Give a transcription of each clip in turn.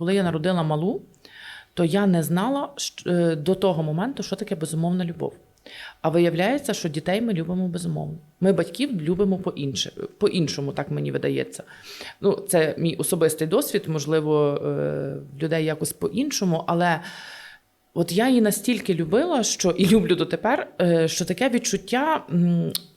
коли я народила малу, то я не знала е, до того моменту, що таке безумовна любов. А виявляється, що дітей ми любимо безумовно. Ми батьків любимо по-іншому, так мені видається. Ну, це мій особистий досвід, можливо, е, людей якось по-іншому, але от я її настільки любила, що і люблю дотепер, е, що таке відчуття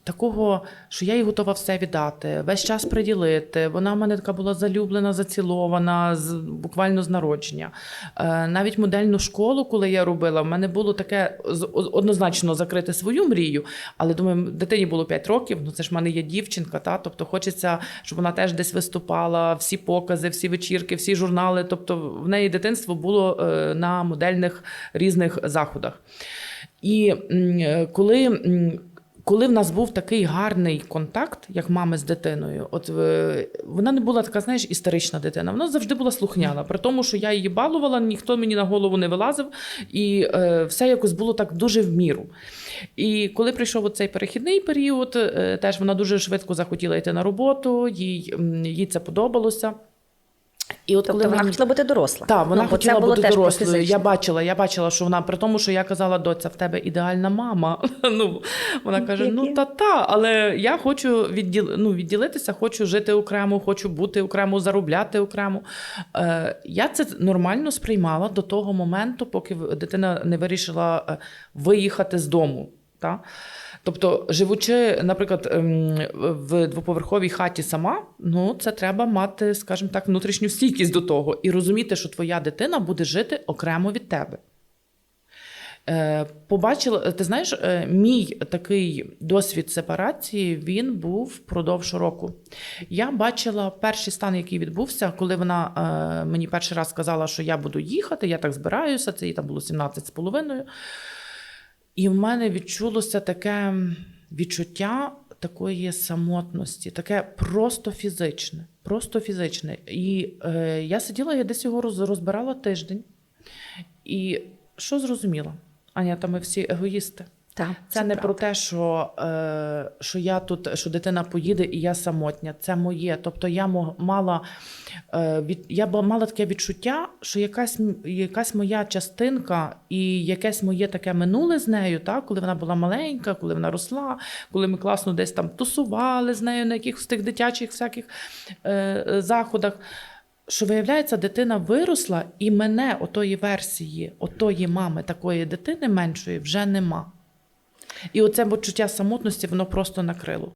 такого, що я їй готова все віддати, весь час приділити. Вона в мене така була залюблена, зацілована, з, буквально з народження. Е, Навіть модельну школу, коли я робила, в мене було таке однозначно закрити свою мрію, але думаю, дитині було 5 років, ну це ж в мене є дівчинка, та тобто хочеться, щоб вона теж десь виступала, всі покази, всі вечірки, всі журнали. Тобто в неї дитинство було е, на модельних різних заходах. І е, коли. Коли в нас був такий гарний контакт, як мами з дитиною, от е, вона не була така, знаєш, істерична дитина. Вона завжди була слухняна. При тому, що я її балувала, ніхто мені на голову не вилазив, і е, все якось було так дуже в міру. І коли прийшов цей перехідний період, е, теж вона дуже швидко захотіла йти на роботу, їй, їй це подобалося. І от Тобто вона хотіла бути доросла. так, вона Ну, хотіла бути дорослою. Я бачила, я бачила, що вона при тому, що я казала, доця, в тебе ідеальна мама. ну, вона каже: ну та та, але я хочу відділ, ну, відділитися, хочу жити окремо, хочу бути окремо, заробляти окремо. Е, я це нормально сприймала до того моменту, поки дитина не вирішила е, виїхати з дому. Та? Тобто, живучи, наприклад, ем, в двоповерховій хаті сама, ну це треба мати, скажімо так, внутрішню стійкість до того і розуміти, що твоя дитина буде жити окремо від тебе. Е, Побачила, ти знаєш, е, мій такий досвід сепарації він був впродовж року. Я бачила перший стан, який відбувся, коли вона е, мені перший раз сказала, що я буду їхати, я так збираюся, це їй там було 17 з половиною. І в мене відчулося таке відчуття такої самотності, таке просто фізичне. Просто фізичне. І е, я сиділа, я десь його роз- розбирала тиждень. І що зрозуміла? Аня, та ми всі егоїсти. Так, Це, не правда. про те, що, е, що я тут, що дитина поїде і я самотня. Це моє. Тобто я мала, е, від, я б- мала таке відчуття, що якась, якась моя частинка і якесь моє таке минуле з нею, так, коли вона була маленька, коли вона росла, коли ми класно десь там тусували з нею на якихось тих дитячих всяких е, заходах. Що виявляється, дитина виросла, і мене отої версії, отої мами, такої дитини меншої вже нема. І оце почуття самотності воно просто накрило.